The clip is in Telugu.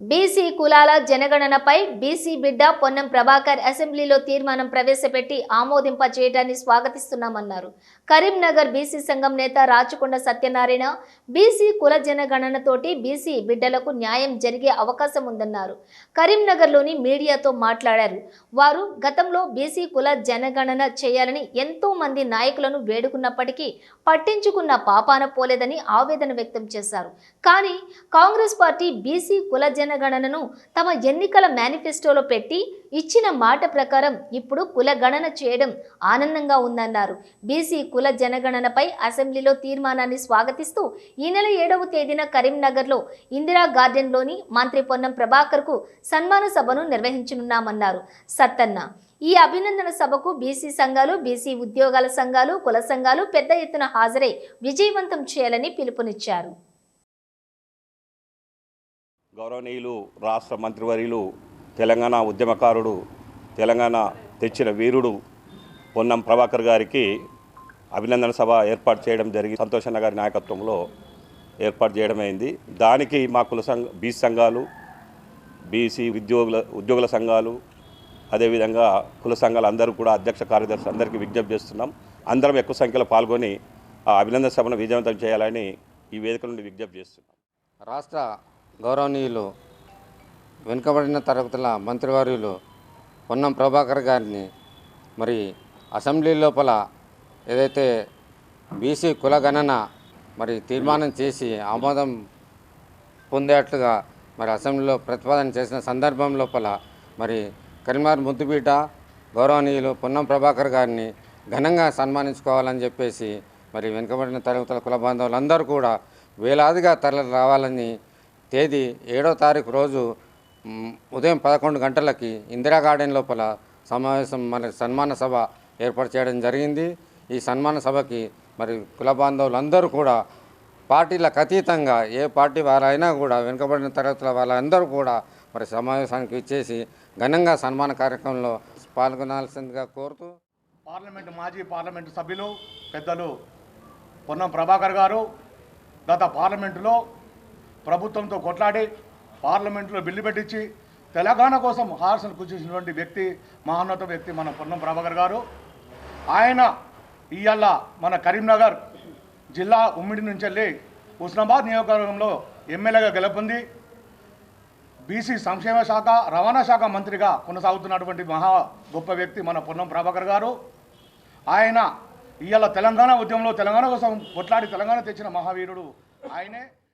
బీసీ కులాల జనగణనపై బీసీ బిడ్డ పొన్నం ప్రభాకర్ అసెంబ్లీలో తీర్మానం ప్రవేశపెట్టి ఆమోదింప చేయడాన్ని స్వాగతిస్తున్నామన్నారు. కరీంనగర్ బీసీ సంఘం నేత రాచకొండ సత్యనారాయణ బీసీ కుల జనగణనతోటి బీసీ బిడ్డలకు న్యాయం జరిగే అవకాశం ఉందన్నారు. కరీంనగర్లోని మీడియాతో మాట్లాడారు. వారు గతంలో బీసీ కుల జనగణన చేయాలని ఎంతో మంది నాయకులను వేడుకున్నప్పటికీ పట్టించుకున్న పాపాన పోలేదని ఆవేదన వ్యక్తం చేశారు. కానీ కాంగ్రెస్ పార్టీ బీసీ కుల జన గణనను తమ ఎన్నికల మేనిఫెస్టోలో పెట్టి ఇచ్చిన మాట ప్రకారం ఇప్పుడు కుల గణన చేయడం ఆనందంగా ఉందన్నారు. బీసీ కుల జనగణనపై అసెంబ్లీలో తీర్మానాన్ని స్వాగతిస్తూ ఈ నెల ఏడవ తేదీన కరీంనగర్లో ఇందిరా గార్డెన్లోని మంత్రి పొన్నం ప్రభాకర్కు సన్మాన సభను నిర్వహించనున్నామన్నారు. సత్తన్న ఈ అభినందన సభకు బీసీ సంఘాలు బీసీ ఉద్యోగాల సంఘాలు కుల సంఘాలు పెద్ద ఎత్తున హాజరై విజయవంతం చేయాలని పిలుపునిచ్చారు. గౌరవనీయులు రాష్ట్ర మంత్రివర్యులు తెలంగాణ ఉద్యమకారుడు తెలంగాణ తెచ్చిన వీరుడు పొన్నం ప్రభాకర్ గారికి అభినందన సభ ఏర్పాటు చేయడం జరిగి సంతోషన్న గారి నాయకత్వంలో ఏర్పాటు చేయడమైంది దానికి మా కుల సంఘ బీ సంఘాలు బీసీ ఉద్యోగుల ఉద్యోగుల సంఘాలు అదేవిధంగా కుల సంఘాలు అందరూ కూడా అధ్యక్ష కార్యదర్శి అందరికీ విజ్ఞప్తి చేస్తున్నాం. అందరం ఎక్కువ సంఖ్యలో పాల్గొని ఆ అభినందన సభను విజయవంతం చేయాలని ఈ వేదిక నుండి విజ్ఞప్తి చేస్తున్నాం. రాష్ట్ర గౌరవనీయులు వెనుకబడిన తరగతుల మంత్రివర్యులు పొన్నం ప్రభాకర్ గారిని మరి అసెంబ్లీ లోపల ఏదైతే బీసీ కులగణన మరి తీర్మానం చేసి ఆమోదం పొందేట్లుగా మరి అసెంబ్లీలో ప్రతిపాదన చేసిన సందర్భం లోపల మరి కరీంనగర్ ముద్దుపీట గౌరవనీయులు పొన్నం ప్రభాకర్ గారిని ఘనంగా సన్మానించుకోవాలని చెప్పేసి మరి వెనుకబడిన తరగతుల కుల బాంధవులందరూ కూడా వేలాదిగా తరలి రావాలని తేదీ ఏడో తారీఖు రోజు ఉదయం పదకొండు గంటలకి ఇందిరా గార్డెన్ లోపల సమావేశం మరి సన్మాన సభ ఏర్పాటు చేయడం జరిగింది. ఈ సన్మాన సభకి మరి కుల బాంధవులందరూ కూడా పార్టీలకు అతీతంగా ఏ పార్టీ వారైనా కూడా వెనుకబడిన తరగతుల వాళ్ళందరూ కూడా మరి సమావేశానికి ఇచ్చేసి ఘనంగా సన్మాన కార్యక్రమంలో పాల్గొనాల్సిందిగా కోరుతూ పార్లమెంటు మాజీ పార్లమెంటు సభ్యులు పెద్దలు పొన్నం ప్రభాకర్ గారు గత పార్లమెంటులో ప్రభుత్వంతో కొట్లాడి పార్లమెంటులో బిల్లు పెట్టించి తెలంగాణ కోసం హార్సను కూర్చేసినటువంటి వ్యక్తి మహోన్నత వ్యక్తి మన పొన్నం ప్రభాకర్ గారు. ఆయన ఇవాళ మన కరీంనగర్ జిల్లా ఉమ్మిడి నుంచి వెళ్ళి హుస్నాబాద్ నియోజకవర్గంలో ఎమ్మెల్యేగా గెలుపొంది. బీసీ సంక్షేమ శాఖ రవాణా శాఖ మంత్రిగా కొనసాగుతున్నటువంటి మహా గొప్ప వ్యక్తి మన పొన్నం ప్రభాకర్ గారు. ఆయన ఇవాళ తెలంగాణ ఉద్యమంలో తెలంగాణ కోసం కొట్లాడి తెలంగాణ తెచ్చిన మహావీరుడు ఆయనే.